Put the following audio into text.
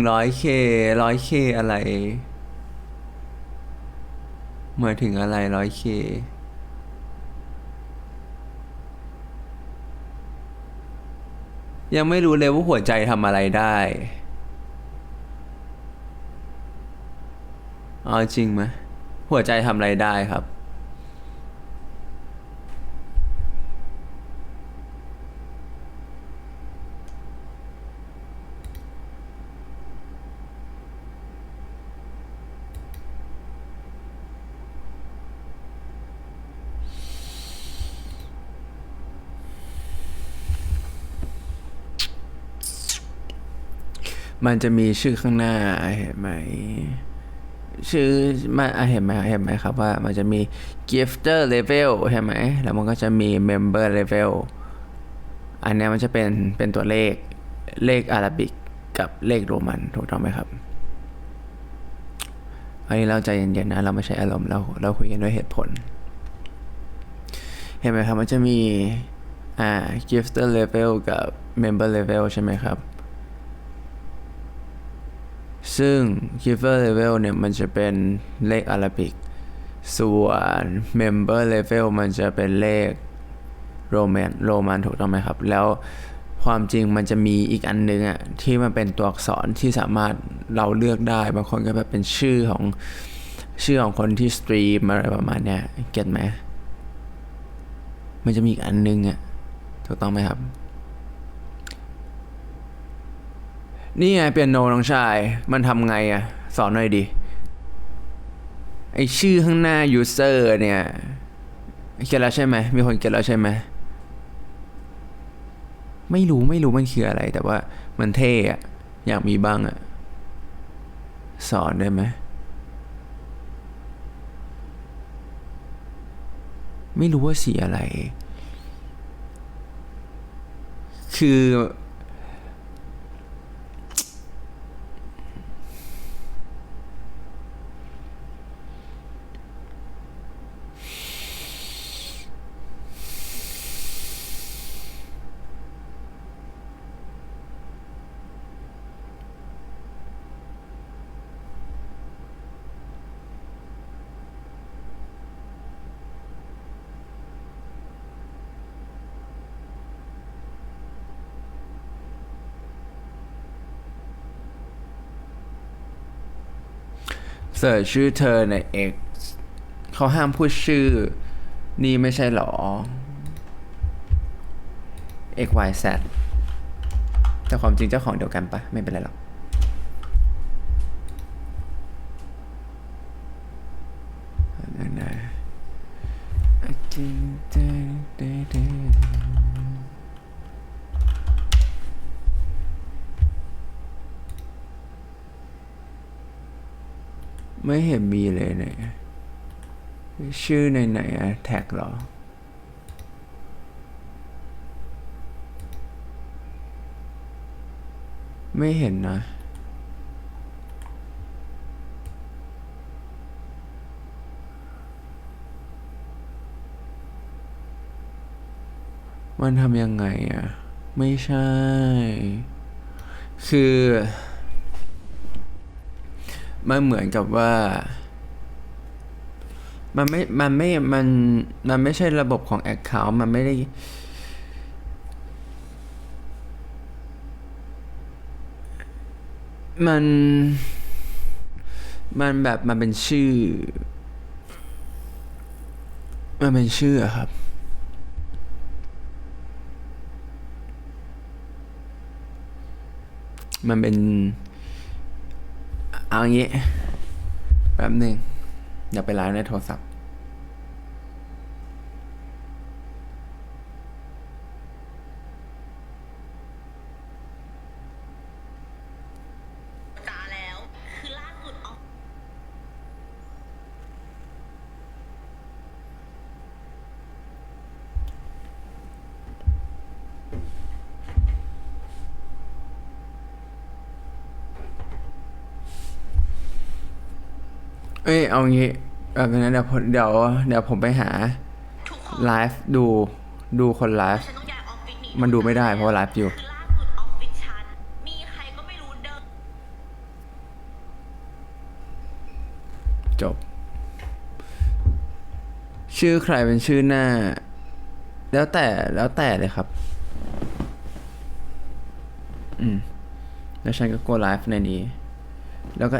ร้อยเคร้อยเคอะไร หมายถึงอะไรร้อยเคยังไม่รู้เลยว่าหัวใจทำอะไรได้เอาจริงไหมหัวใจทำอะไรได้ครับ มันจะมีชื่อข้างหน้าเห็นไหม ชื่อมันอะเห็นไหมเห็นไหมครับว่ามันจะมี gifter level ใช่ไหมแล้วมันก็จะมี member level อันนี้มันจะเป็นเป็นตัวเลขเลขอาราบิกกับเลขโรมันถูกต้องไหมครับอันนี้เราใจเย็นๆนะเราไม่ใช่อารมณ์เราเราคุยกันด้วยเหตุผล เห็นไหมครับมันจะมีอ่า gifter level กับ member level ใช่ไหมครับ ซึ่ง Giver Level เนี่ยมันจะเป็นเลขอาราบิก ส่วน Member Level มันจะเป็นเลขโรมันโรมันถูกต้องไหมครับ แล้วความจริงมันจะมีอีกอันนึงอะที่มันเป็นตัวอักษรที่สามารถเราเลือกได้ บางคนก็แบบเป็นชื่อของชื่อของคนที่สตรีมอะไรประมาณเนี้ยเก็ตไหมมันจะมีอีกอันนึงอะถูกต้องไหมครับ นี่ไงเปียโนน้องชาย มันทำไงอะสอนหน่อยดิ ไอชื่อข้างหน้า user เนี่ยเก็ตแล้วใช่ไหม มีคนเก็ตแล้วใช่ไหม ไม่รู้ไม่รู้มันคืออะไร แต่ว่ามันเท่อะอยากมีบ้างอะสอนได้ไหม ไม่รู้ว่าสีอะไร คือ เสิร์ชชื่อเธอใน X เขาห้ามพูดชื่อ นี่ไม่ใช่หรอ X Y Z แต่ความจริงเจ้าของเดียวกันปะไม่เป็นไรหรอกนั่นน ไม่เห็นมีเลยเนี่ยชื่อในไหนอะแท็กหรอ ไม่เห็นนะมันทำยังไงอะไม่ใช่ คือ มันเหมือนกับว่า มันไม่ มันไม่ มัน มันไม่ใช่ระบบของ Account มันไม่ได้ มัน มันแบบมันเป็นชื่อ มันเป็นชื่อครับมันเป็น เอาอย่างนี้แป๊บหนึ่งอย่าไปไลฟ์ในโทรศัพท์ เอ้ยเอางี้แบบนั้นเดี๋ยวเดี๋ยวเดี๋ยวผมไปหาไลฟ์ดูดูคนไลฟ์มันดูไม่ได้เพราะว่าไลฟ์อยู่จบ ชื่อใครเป็นชื่อหน้า แล้วแต่แล้วแต่เลยครับ อืม แล้วฉันก็กดไลฟ์ในนี้ แล้วก็